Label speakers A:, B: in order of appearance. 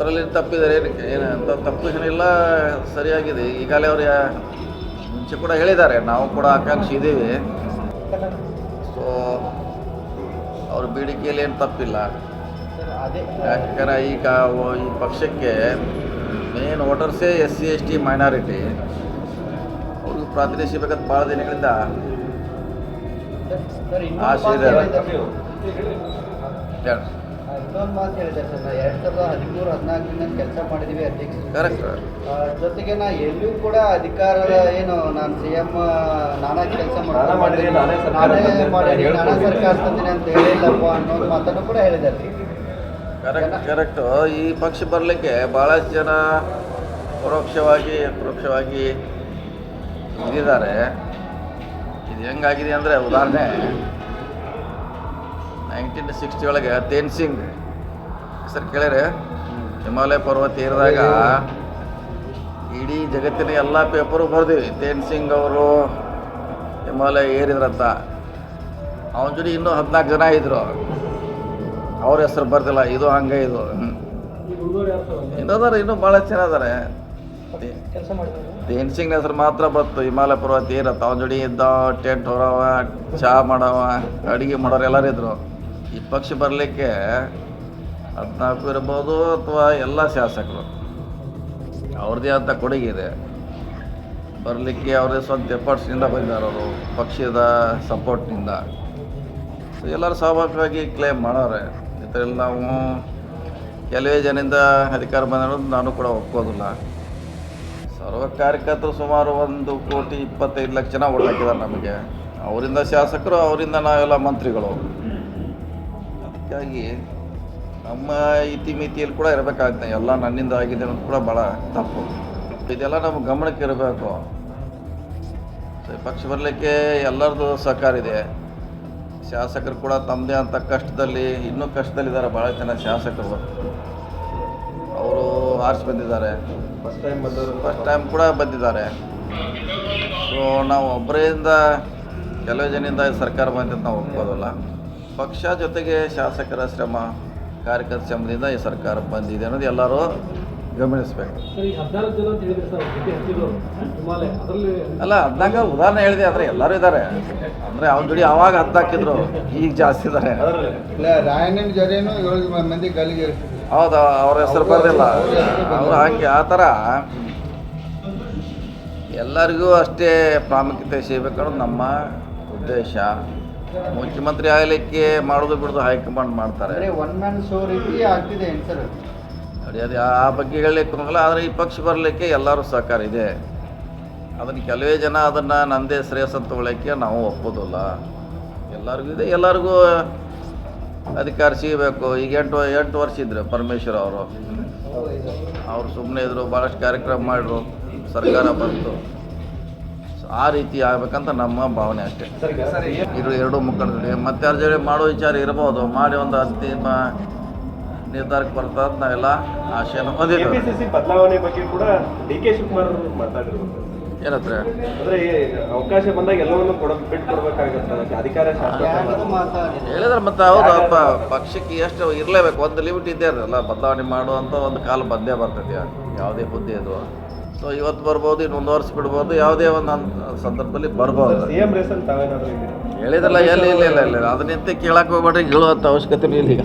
A: ಅದರಲ್ಲಿ ತಪ್ಪಿದ್ದಾರೆ ಏನು ಏನು ಅಂತ ತಪ್ಪು ಏನಿಲ್ಲ ಸರಿಯಾಗಿದೆ. ಈಗಾಗಲೇ ಅವ್ರು ಮುಂಚೆ ಕೂಡ ಹೇಳಿದ್ದಾರೆ ನಾವು ಕೂಡ ಆಕಾಂಕ್ಷಿ ಇದ್ದೀವಿ. ಸೊ ಅವ್ರ ಬೇಡಿಕೆಯಲ್ಲಿ ಏನು ತಪ್ಪಿಲ್ಲ. ಯಾಕಂದರೆ ಈಗ ಈ ಪಕ್ಷಕ್ಕೆ main ವೋಟರ್ಸೇ S C S T minority ಅವ್ರಿಗೆ ಪ್ರಾತಿನಿಧಿಸಬೇಕಂತ ಭಾಳ ದಿನಗಳಿಂದ
B: ಆಶೆ
A: ಇದೆ. ಹೇಳಿ.
B: ಇನ್ನೊಂದು ಮಾತು ಹೇಳಿದೆ ಸರ್ ನಾ ಎರಡು ಸಾವಿರದ ಹದಿಮೂರು ಹದಿನಾಲ್ಕರಿಂದ ಕೆಲಸ ಮಾಡಿದ್ದೀವಿ ಅಧ್ಯಕ್ಷ.
A: ಕರೆಕ್ಟ್
B: ಜೊತೆಗೆ ನಾ ಎಲ್ಲೂ ಕೂಡ ಅಧಿಕಾರ ಏನು ನಾನು ಸಿ ಎಂ ನಾನಾಗಿ ಕೆಲಸ
C: ನಾನೇ ಮಾಡಿದ್ದೀನಿ, ನಾನೇ ಸರ್ಕಾರ
B: ನಾನೇ ನಾನೇ ತಂದಿನಿ ಅಂತ ಹೇಳಿಲ್ಲಪ್ಪ ಅನ್ನೋದು ಮಾತನ್ನು ಕೂಡ ಹೇಳಿದ್ದಾರೆ
A: ಕರೆಕ್ಟ್ ಕರೆಕ್ಟು ಈ ಪಕ್ಷ ಬರಲಿಕ್ಕೆ ಭಾಳಷ್ಟು ಜನ ಪರೋಕ್ಷವಾಗಿ ಪರೋಕ್ಷವಾಗಿ ಇದ್ದಿದ್ದಾರೆ ಇದು ಹೆಂಗಾಗಿದೆ ಅಂದರೆ ಉದಾಹರಣೆ ನೈನ್ಟೀನ್ ಸಿಕ್ಸ್ಟಿ ಒಳಗೆ ತೇನ್ ಸಿಂಗ್. ಸರ್ ಕೇಳಿದ್ರೆ ಹಿಮಾಲಯ ಪರ್ವತ ಏರಿದಾಗ ಇಡೀ ಜಗತ್ತಿನ ಎಲ್ಲ ಪೇಪರು ಬರ್ದೀವಿ. ತೇನ್ ಸಿಂಗ್ ಅವರು ಹಿಮಾಲಯ ಏರಿದ್ರಂತ. ಅವನ ಜೊತೆ ಇನ್ನೂ ಹದಿನಾಲ್ಕು ಜನ ಇದ್ದರು ಅವ್ರ ಹೆಸರು ಬರ್ತಿಲ್ಲ ಇದು ಹಂಗೆ ಇದು. ಇನ್ನೋದಾರೆ ಇನ್ನೂ ಭಾಳ
B: ಚೆನ್ನಾದಾರೆ
A: ತೇನ್ ಸಿಂಗ್ ಹೆಸರು ಮಾತ್ರ ಬರ್ತು ಹಿಮಾಲಯ ಪರ್ವತ ಏರತ್ತ ಅವನ ಜೋಡಿ ಇದ್ದ ಟೆಂಟ್ ಹೊರವ ಚಹಾ ಮಾಡವ ಅಡುಗೆ ಮಾಡೋರು ಎಲ್ಲರೂ ಇದ್ರು. ಈ ಪಕ್ಷ ಬರಲಿಕ್ಕೆ ಹದಿನಾಲ್ಕು ಇರ್ಬೋದು ಅಥವಾ ಎಲ್ಲ ಶಾಸಕರು. ಅವ್ರದ್ದೇ ಅಂತ ಕೊಡುಗೆ ಇದೆ. ಬರಲಿಕ್ಕೆ ಅವ್ರದ್ದೇ ಸ್ವಂತ ಎಫರ್ಟ್ಸ್ನಿಂದ ಬಂದಿದ್ದಾರೆ ಅವರು, ಪಕ್ಷದ ಸಪೋರ್ಟ್ನಿಂದ. ಸೊ ಎಲ್ಲರೂ ಸ್ವಾಭಾವಿಕವಾಗಿ ಕ್ಲೇಮ್ ಮಾಡೋರೆ. ಇದರಲ್ಲಿ ನಾವು ಕೆಲವೇ ಜನದಿಂದ ಅಧಿಕಾರ ಬಂದಿರೋದು ನಾನು ಕೂಡ ಒಪ್ಪೋದಿಲ್ಲ ಸರ್ವ ಕಾರ್ಯಕರ್ತರು ಸುಮಾರು ಒಂದು ಕೋಟಿ ಇಪ್ಪತ್ತೈದು ಲಕ್ಷ ಜನ ಓಟ್ ಹಾಕಿದ್ದಾರೆ ನಮಗೆ. ಅವರಿಂದ ಶಾಸಕರು, ಅವರಿಂದ ನಾವೆಲ್ಲ ಮಂತ್ರಿಗಳು. ಅದಕ್ಕಾಗಿ ನಮ್ಮ ಇತಿಮಿತಿಯಲ್ಲಿ ಕೂಡ ಇರಬೇಕಾಗುತ್ತೆ. ಎಲ್ಲ ನನ್ನಿಂದ ಆಗಿದೆ ಅನ್ನೋದು ಕೂಡ ಭಾಳ ತಪ್ಪು. ಇದೆಲ್ಲ ನಮ್ಮ ಗಮನಕ್ಕೆ ಇರಬೇಕು. ಪಕ್ಷ ಬರಲಿಕ್ಕೆ ಎಲ್ಲರದ್ದು ಸಹಕಾರ ಇದೆ. ಶಾಸಕರು ಕೂಡ ತಮ್ಮದೇ ಅಂತ ಕಷ್ಟದಲ್ಲಿ ಇನ್ನೂ ಕಷ್ಟದಲ್ಲಿದ್ದಾರೆ ಭಾಳ ಜನ ಶಾಸಕರು. ಅವರು ಆರಿಸಿ ಬಂದಿದ್ದಾರೆ.
C: ಫಸ್ಟ್ ಟೈಮ್ ಬಂದವರು
A: ಫಸ್ಟ್ ಟೈಮ್ ಕೂಡ ಬಂದಿದ್ದಾರೆ. ಸೊ ನಾವು ಒಬ್ಬರಿಂದ ಕೆಲವು ಜನಿಂದ ಸರ್ಕಾರ ಬಂದಿದ್ದು ನಾವು ಒಪ್ಕೋದಲ್ಲ. ಪಕ್ಷ ಜೊತೆಗೆ ಶಾಸಕರ ಶ್ರಮ ಕಾರ್ಯಕರ್ತರ ಶ್ರಮದಿಂದ ಈ ಸರ್ಕಾರ ಬಂದಿದೆ ಅನ್ನೋದು ಎಲ್ಲರೂ ಗಮನಿಸಬೇಕು.
D: ಸರ್ ಈಗ ಜನ ಅಂತ ಹೇಳಿದ್ರೆ ಸರ್ ಜೊತೆ ಹಚ್ಚಿದ್ರು ಹಿಮಾಲಯ ಅದರಲ್ಲಿ
A: ಅಲ್ಲ ಹದಿನಾಲ್ಕು ಉದಾಹರಣೆ ಹೇಳಿದೆ ಆದರೆ ಎಲ್ಲರೂ ಇದ್ದಾರೆ. ಅಂದರೆ ಅವ್ನ ಜೋಡಿ ಅವಾಗ ಹತ್ತಾಕಿದ್ರು ಈಗ ಜಾಸ್ತಿ ಇದ್ದಾರೆ.
C: ಅದರಲ್ಲಿ
B: ಇಲ್ಲ ರಾಯಣ್ಣನ ಜೊತೆನೂ ಏಳು ಮಂದಿ ಗಲ್ಲಿಗೆ
A: ಹೌದು ಅವ್ರ ಹೆಸರು ಬರೋದಿಲ್ಲ. ಅವ್ರು ಹಾಗೆ ಆ ಥರ ಎಲ್ಲರಿಗೂ ಅಷ್ಟೇ ಪ್ರಾಮುಖ್ಯತೆ ಸಿಗಬೇಕು ಅನ್ನೋದು ನಮ್ಮ ಉದ್ದೇಶ. ಮುಖ್ಯಮಂತ್ರಿ ಆಗಲಿಕ್ಕೆ ಮಾಡೋದು ಬಿಡೋದು ಹೈಕಮಾಂಡ್ ಮಾಡ್ತಾರೆ.
B: ಒನ್ ಮ್ಯಾನ್ ಶೋ ರೀತಿ ಆಗ್ತಿದೆ ಏನು ಸರ್
A: ನೋಡಿ ಅದು ಆ ಬಗ್ಗೆ ಹೇಳಲಿಕ್ಕೆ ಹೋಗಲ್ಲ ಆದರೆ ಈ ಪಕ್ಷ ಬರಲಿಕ್ಕೆ ಎಲ್ಲರೂ ಸಹಕಾರ ಇದೆ. ಅದನ್ನು ಕೆಲವೇ ಜನ ಅದನ್ನು ನಂದೇ ಶ್ರೇಯಸ್ ಅಂತ ತಗೊಳ್ಳೋಕ್ಕೆ ನಾವು ಒಪ್ಪೋದಿಲ್ಲ. ಎಲ್ಲರಿಗೂ ಇದೆ ಎಲ್ಲರಿಗೂ ಅಧಿಕಾರ ಸಿಗಬೇಕು. ಈಗ ಎಂಟು ಎಂಟು ವರ್ಷ ಇದ್ರು ಪರಮೇಶ್ವರ್ ಅವರು. ಅವರು ಸುಮ್ಮನೆ ಇದ್ರು ಭಾಳಷ್ಟು ಕಾರ್ಯಕ್ರಮ ಮಾಡಿದ್ರು ಸರ್ಕಾರ ಬಂತು. ಆ ರೀತಿ ಆಗ್ಬೇಕಂತ ನಮ್ಮ ಭಾವನೆ ಅಷ್ಟೇ. ಇರು ಎರಡು ಮುಖಂಡರಿಗೆ ಮತ್ತೆ ಅವ್ರ ಜೊತೆ ಮಾಡೋ ವಿಚಾರ ಇರಬಹುದು. ಮಾಡಿ ಒಂದು ಅಂತಿಮ ನಿರ್ಧಾರಕ್ಕೆ ಬರ್ತಾ ಅಂತ ನಾವೆಲ್ಲ ಆಶೆಯನ್ನು ಹೊಂದಿದ್ದೇವೆ.
C: ಬದಲಾವಣೆ ಬಗ್ಗೆ ಕೂಡ ಡಿ ಕೆ ಶಿವಕುಮಾರ್
A: ಏನತ್ರ
C: ಅಂದ್ರೆ ಅವಕಾಶ ಬಂದಾಗ ಎಲ್ಲವನ್ನು ಕೊಡ ಬಿಟ್ಟು ಕೊಡ್ಬೇಕಾಗತ್ತೆ ಅದಕ್ಕೆ ಅಧಿಕಾರ ಶಾಸಕ
A: ಹೇಳಿದ್ರೆ ಮತ್ತೆ ಹೌದು ಅಪ್ಪ ಪಕ್ಷಕ್ಕೆ ಎಷ್ಟು ಇರಲೇಬೇಕು. ಒಂದು ಲಿಮಿಟ್ ಇದ್ದೇ ಇರಲ್ಲ. ಬದಲಾವಣೆ ಮಾಡುವಂಥ ಒಂದು ಕಾಲ ಬಂದೇ ಬರ್ತದೆ ಯಾವುದೇ ಬುದ್ಧಿ ಇದು. ಸೊ ಇವತ್ತು ಬರ್ಬೋದು ಇನ್ನೊಂದು ವರ್ಷ ಬಿಡ್ಬೋದು ಯಾವುದೇ ಒಂದು ಸಂದರ್ಭದಲ್ಲಿ ಬರ್ಬೋದು. ಹೇಳಿದ್ರಲ್ಲ ಎಲ್ಲಿ ಇಲ್ಲ ಇಲ್ಲ ಇಲ್ಲ ಅದನ್ನಿಂತ ಕೇಳಕ್ಕೆ ಹೋಗ್ಬೇಡ್ರಿ ಹೇಳುವಂಥ ಅವಶ್ಯಕತೆ ಇಲ್ಲ ಈಗ.